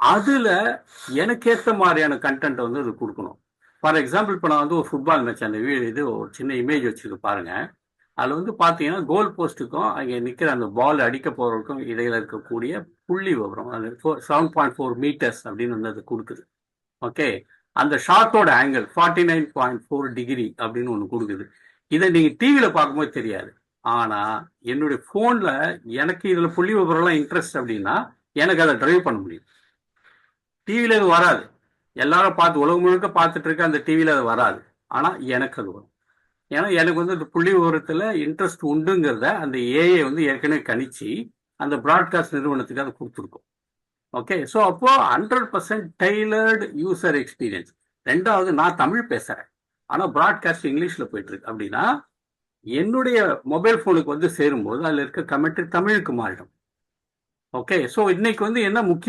அதுல எனக்கு ஏத்த மாதிரியான கண்டென்ட் வந்து அது கொடுக்கணும். ஃபார் எக்ஸாம்பிள் இப்போ நான் வந்து ஒரு ஃபுட்பால் மேட்ச் அந்த வீடு இது ஒரு சின்ன இமேஜ் வச்சுருக்கு பாருங்க. அதில் வந்து பார்த்தீங்கன்னா கோல் போஸ்ட்டுக்கும் அங்கே நிற்கிற அந்த பால் அடிக்க போகிறவருக்கும் இடையில இருக்கக்கூடிய புள்ளி விவரம் அது செவன் பாயிண்ட் ஃபோர் மீட்டர்ஸ் அப்படின்னு வந்து அது கொடுக்குது. ஓகே அந்த ஷார்ட்டோட angle forty nine point four degree அப்படின்னு ஒன்று கொடுக்குது. இதை நீங்கள் டிவியில் பார்க்கும்போது தெரியாது. ஆனால் என்னுடைய ஃபோனில் எனக்கு இதில் புள்ளி விவரம்லாம் இன்ட்ரெஸ்ட் அப்படின்னா எனக்கு அதை டிரைவ் பண்ண முடியும். டிவியில் அது வராது. எல்லாரும் பார்த்து உலகம் முழுக்க பார்த்துட்டு இருக்க அந்த டிவியில் அது வராது. ஆனால் எனக்கு அது வரும். ஏன்னா எனக்கு வந்து இந்த புள்ளி விவரத்தில் இன்ட்ரெஸ்ட் உண்டுங்கிறத அந்த ஏஐ வந்து ஏற்கனவே கணிச்சு அந்த ப்ராட்காஸ்ட் நிறுவனத்துக்கு அதை கொடுத்துருக்கோம். ஓகே ஸோ அப்போது hundred percent tailored user experience ரெண்டாவது நான் தமிழ் பேசுகிறேன் ஆனால் ப்ராட்காஸ்ட் இங்கிலீஷில் போயிட்டுருக்கு அப்படின்னா என்னுடைய மொபைல் ஃபோனுக்கு வந்து சேரும்போது அதில் இருக்க கமெண்ட்ரி தமிழுக்கு மாறிடும். ஓகே ஸோ இன்னைக்கு வந்து என்ன முக்கிய